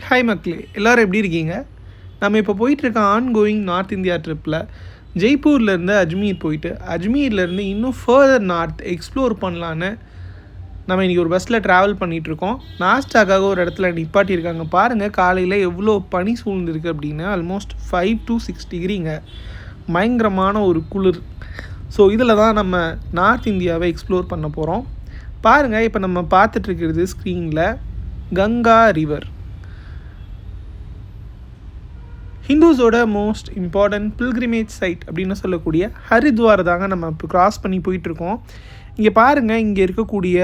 Hi மக்களே. எல்லோரும் எப்படி இருக்கீங்க? நம்ம இப்போ போயிட்டுருக்க ஆன் கோயிங் நார்த் இந்தியா ட்ரிப்பில் ஜெய்ப்பூர்லேருந்து அஜ்மீர் போயிட்டு அஜ்மீர்லேருந்து இன்னும் ஃபர்தர் நார்த் எக்ஸ்ப்ளோர் பண்ணலான்னு நம்ம இன்றைக்கி ஒரு பஸ்ஸில் ட்ராவல் பண்ணிகிட்ருக்கோம் நாஸ்டாக்காக ஒரு இடத்துல நிப்பாட்டியிருக்காங்க. பாருங்கள் காலையில் எவ்வளோ பனி சூழ்ந்துருக்கு அப்படின்னு ஆல்மோஸ்ட் ஃபைவ் டு சிக்ஸ் டிகிரிங்க பயங்கரமான ஒரு குளிர். ஸோ இதில் தான் நம்ம நார்த் இந்தியாவை எக்ஸ்ப்ளோர் பண்ண போகிறோம் பாருங்கள் இப்போ நம்ம பார்த்துட்ருக்கிறது ஸ்க்ரீனில் கங்கா ரிவர் ஹிந்துஸோட மோஸ்ட் இம்பார்ட்டன்ட் பில்கிரிமேஜ் சைட் அப்படின்னு சொல்லக்கூடிய ஹரித்வார் தாங்க நம்ம இப்போ கிராஸ் பண்ணி போயிட்டுருக்கோம். இங்கே பாருங்கள் இங்கே இருக்கக்கூடிய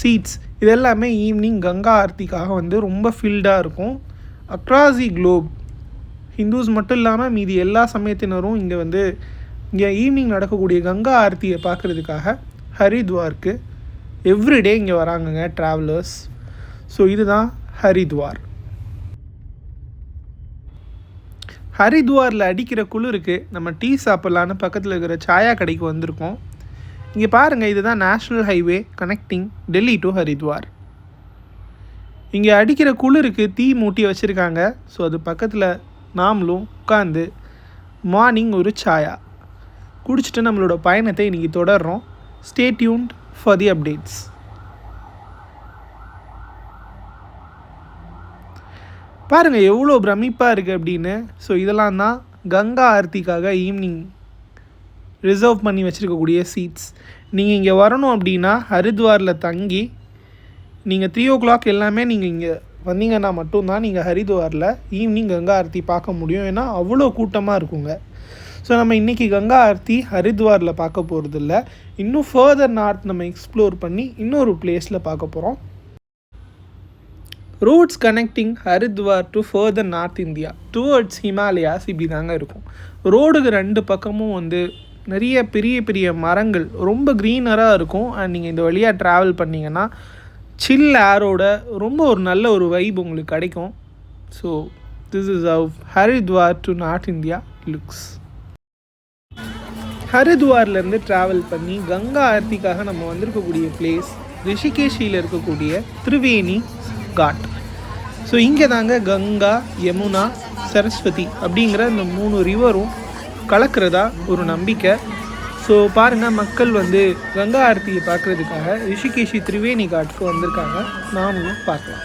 சீட்ஸ் இது எல்லாமே ஈவினிங் கங்கா ஆர்த்திக்காக வந்து ரொம்ப ஃபில்டாக இருக்கும். அக்ராஸ் தி குளோப் ஹிந்துஸ் மட்டும் இல்லாமல் மீதி எல்லா சமயத்தினரும் இங்கே வந்து இங்கே ஈவினிங் நடக்கக்கூடிய கங்கா ஆர்த்தியை பார்க்குறதுக்காக ஹரித்வார்க்கு எவ்ரிடே இங்கே வராங்கங்க ட்ராவலர்ஸ் ஸோ இதுதான் ஹரித்வார். ஹரித்வாரில் அடிக்கிற குளிருக்கு நம்ம டீ சாப்பிட்லான்னு பக்கத்தில் இருக்கிற சாயா கடைக்கு வந்திருக்கோம். இங்கே பாருங்கள் இதுதான் national highway connecting Delhi to Haridwar. இங்கே அடிக்கிற குளிருக்கு தீ மூட்டி வச்சுருக்காங்க. ஸோ அது பக்கத்தில் நாமளும் உட்காந்து மார்னிங் ஒரு சாயா. குடிச்சிட்டு நம்மளோட பயணத்தை இன்றைக்கி தொடர்றோம். Stay tuned for the updates பாருங்கள் எவ்வளோ பிரமிப்பாக இருக்குது அப்படின்னு. ஸோ இதெல்லாம் தான் கங்கா ஆர்த்திக்காக ஈவினிங் ரிசர்வ் பண்ணி வச்சுருக்கக்கூடிய சீட்ஸ் நீங்கள் இங்கே வரணும் அப்படின்னா ஹரித்வாரில் தங்கி நீங்கள் த்ரீ ஓ கிளாக் எல்லாமே நீங்கள் இங்கே வந்தீங்கன்னா மட்டும்தான் நீங்கள் ஹரித்வாரில் ஈவினிங் கங்கா ஆர்த்தி பார்க்க முடியும். ஏன்னா அவ்வளோ கூட்டமாக இருக்குங்க. ஸோ நம்ம இன்றைக்கி கங்கா ஆர்த்தி ஹரித்வாரில் பார்க்க போகிறதில்ல இன்னும் ஃபர்தர் நார்த் நம்ம எக்ஸ்ப்ளோர் பண்ணி இன்னொரு பிளேஸில் பார்க்க போகிறோம் roads connecting Haridwar to further north India towards Himalayas இப்படி தாங்க இருக்கும். ரோடுக்கு ரெண்டு பக்கமும் வந்து நிறைய பெரிய பெரிய மரங்கள் ரொம்ப க்ரீனராக இருக்கும். அண்ட் நீங்கள் இந்த வழியாக ட்ராவல் பண்ணிங்கன்னா சில் ஏரோட ரொம்ப ஒரு நல்ல ஒரு வைப் உங்களுக்கு கிடைக்கும். So this is of Haridwar to north India looks ஹரித்வார்லேருந்து travel பண்ணி கங்கா ஆர்த்திக்காக நம்ம வந்திருக்கக்கூடிய பிளேஸ் ரிஷிகேஷியில் இருக்கக்கூடிய திரிவேணி காட். ஸோ இங்கே தாங்க கங்கா யமுனா சரஸ்வதி அப்படிங்கிற இந்த மூணு ரிவரும் கலக்கிறதா ஒரு நம்பிக்கை. ஸோ பாருங்கள் மக்கள் வந்து கங்கா ஆரத்தியை பார்க்குறதுக்காக ரிஷிகேஷி திரிவேணி காட்டுக்கு வந்திருக்காங்க. நாமளும் பார்க்கலாம்.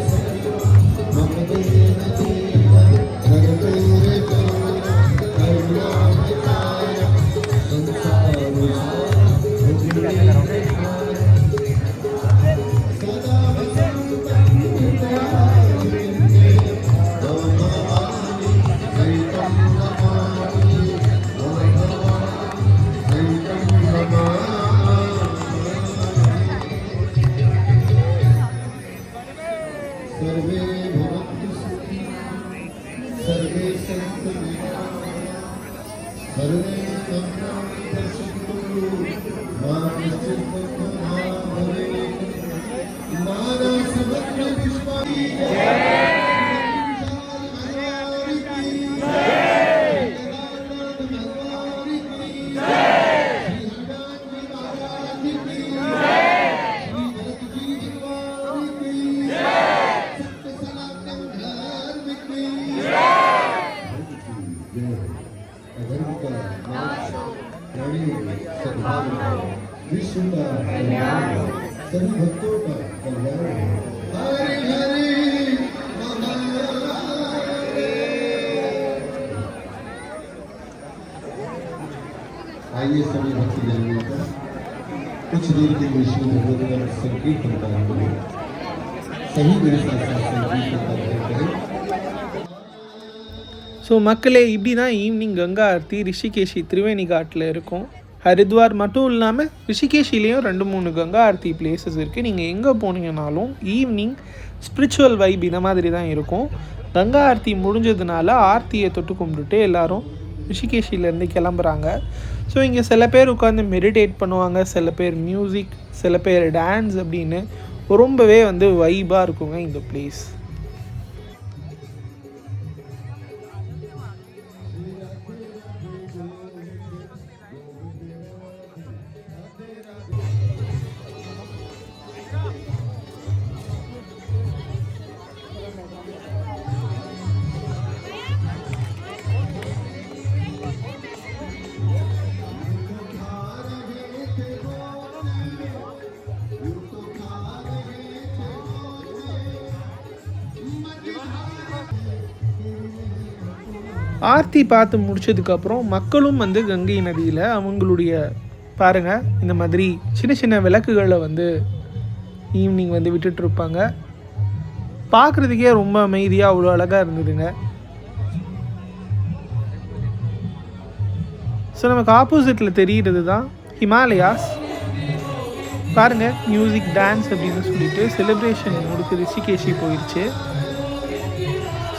Oh, पश्यन्तु मा कश्चित् सभी भक्तों का कल्याण हो हरि आइए सभी जनों का कुछ देर के लिए भगवान सही मेरे साथ ஸோ மக்களே இப்படி தான் ஈவினிங் கங்கா ஆர்த்தி ரிஷிகேஷி திரிவேணி காட்டில் இருக்கும் ஹரித்வார் மட்டும் இல்லாமல் ரிஷிகேஷிலேயும் ரெண்டு மூணு கங்கா ஆர்த்தி பிளேசஸ் இருக்குது நீங்கள் எங்கே போனீங்கனாலும் ஈவினிங் ஸ்பிரிச்சுவல் வைப் இந்த மாதிரி தான் இருக்கும். கங்கா ஆர்த்தி முடிஞ்சதுனால ஆர்த்தியை தொட்டு கும்பிட்டுட்டு எல்லோரும் ரிஷிகேஷிலேருந்து கிளம்புறாங்க. ஸோ இங்கே சில பேர் உட்காந்து மெடிடேட் பண்ணுவாங்க. சில பேர் மியூசிக் சில பேர் டான்ஸ் அப்படின்னு ரொம்பவே வந்து வைபாக இருக்குங்க இந்த பிளேஸ் ஆர்த்தி பார்த்து முடிச்சதுக்கப்புறம் மக்களும் வந்து கங்கை நதியில் அவங்களுடைய பாருங்க இந்த மாதிரி சின்ன சின்ன விளக்குகளை வந்து ஈவினிங் வந்து விட்டுட்டு இருப்பாங்க பார்க்குறதுக்கே ரொம்ப அமைதியாக அவ்வளோ அழகாக இருந்ததுங்க. ஸோ நமக்கு ஆப்போசிட்டில் தெரிகிறது தான் ஹிமாலயாஸ். பாருங்கள் மியூசிக் டான்ஸ் அப்படின்னு சொல்லிட்டு செலிப்ரேஷன் முடிச்சு ரிஷிகேஷி போயிடுச்சு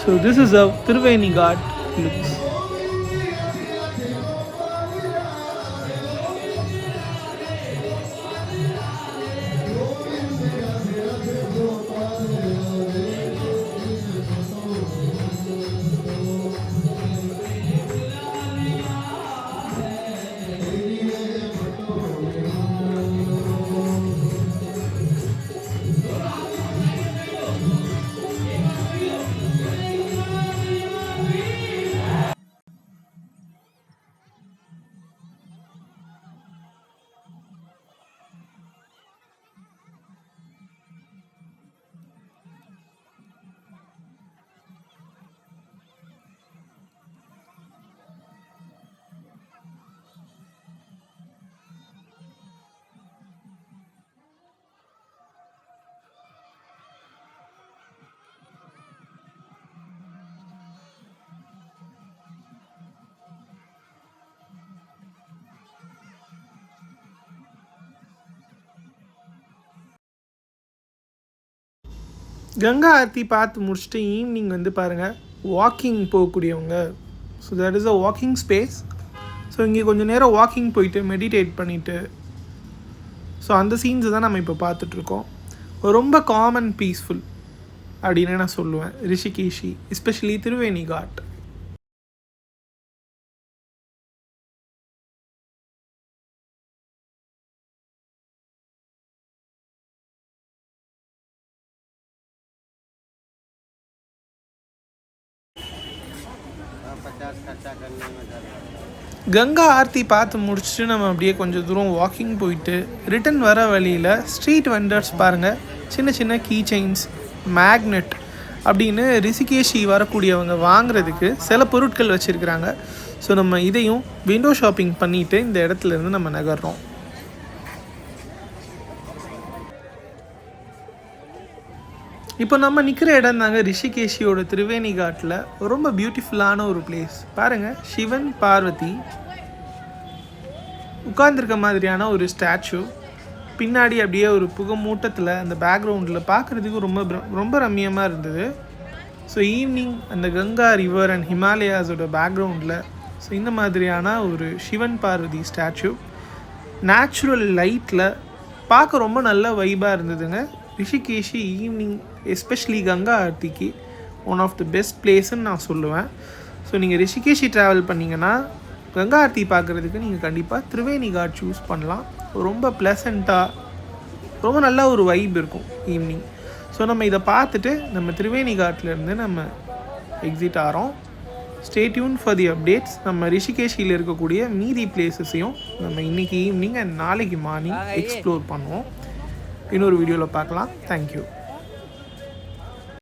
so this is a Triveni Ghat looks Ganga Aarti பார்த்து முடிச்சுட்டு ஈவினிங் வந்து பாருங்கள் walking போகக்கூடியவங்க. So that is a walking space so இங்கே கொஞ்சம் நேரம் வாக்கிங் போயிட்டு மெடிடேட் பண்ணிவிட்டு ஸோ அந்த சீன்ஸை தான் நம்ம இப்போ பார்த்துட்ருக்கோம் ரொம்ப காமன் பீஸ்ஃபுல் அப்படின்னு நான் சொல்லுவேன். ரிஷிகேஷி எஸ்பெஷலி திருவேணி காட் கங்கா ஆர்த்தி பார்த்து முடிச்சுட்டு நம்ம அப்படியே கொஞ்சம் தூரம் வாக்கிங் போயிட்டு ரிட்டன் வர வழியில் ஸ்ட்ரீட் வெண்டர்ஸ் பாருங்கள் சின்ன சின்ன கீ செயின்ஸ் மேக்னெட் அப்படின்னு ரிஷிகேஷி வரக்கூடியவங்க வாங்குறதுக்கு சில பொருட்கள் வச்சுருக்குறாங்க. ஸோ நம்ம இதையும் விண்டோ ஷாப்பிங் பண்ணிவிட்டு இந்த இடத்துல இருந்து நம்ம நகர்றோம். இப்போ நம்ம நிற்கிற இடம் தாங்க ரிஷிகேஷியோட திரிவேணி காட்டில் ரொம்ப பியூட்டிஃபுல்லான ஒரு பிளேஸ் பாருங்கள் சிவன் பார்வதி உட்கார்ந்துருக்க மாதிரியான ஒரு ஸ்டாச்சு பின்னாடி அப்படியே ஒரு புகை மூட்டத்தில் அந்த பேக்ரவுண்டில் பார்க்குறதுக்கு ரொம்ப ரொம்ப ரம்மியமாக இருந்தது. ஸோ ஈவினிங் அந்த கங்கா ரிவர் அண்ட் ஹிமாலயாஸோட பேக்ரவுண்டில் ஸோ இந்த மாதிரியான ஒரு சிவன் பார்வதி ஸ்டாச்சு நேச்சுரல் லைட்டில் பார்க்க ரொம்ப நல்ல வைபாக இருந்ததுங்க. ரிஷிகேஷி ஈவினிங் எஸ்பெஷலி கங்கா ஆர்த்திக்கு ஒன் ஆஃப் த பெஸ்ட் பிளேஸ்ன்னு நான் சொல்லுவேன். ஸோ நீங்கள் ரிஷிகேஷி ட்ராவல் பண்ணிங்கன்னா கங்கா ஆர்த்தி பார்க்குறதுக்கு நீங்கள் கண்டிப்பாக திரிவேணி காட் சூஸ் பண்ணலாம். ரொம்ப ப்ளசண்ட்டாக ரொம்ப நல்ல ஒரு வைப் இருக்கும் ஈவினிங் ஸோ நம்ம இதை பார்த்துட்டு நம்ம திரிவேணி காட்லேருந்து நம்ம எக்ஸிட் ஆகிறோம் ஸ்டேட்யூன் ஃபார் தி அப்டேட்ஸ் நம்ம ரிஷிகேஷியில் இருக்கக்கூடிய மீதி பிளேசஸையும் நம்ம இன்னைக்கு ஈவினிங் அண்ட் நாளைக்கு மார்னிங் எக்ஸ்ப்ளோர் பண்ணுவோம். இன்னொரு வீடியோவில் பார்க்கலாம். தேங்க்யூ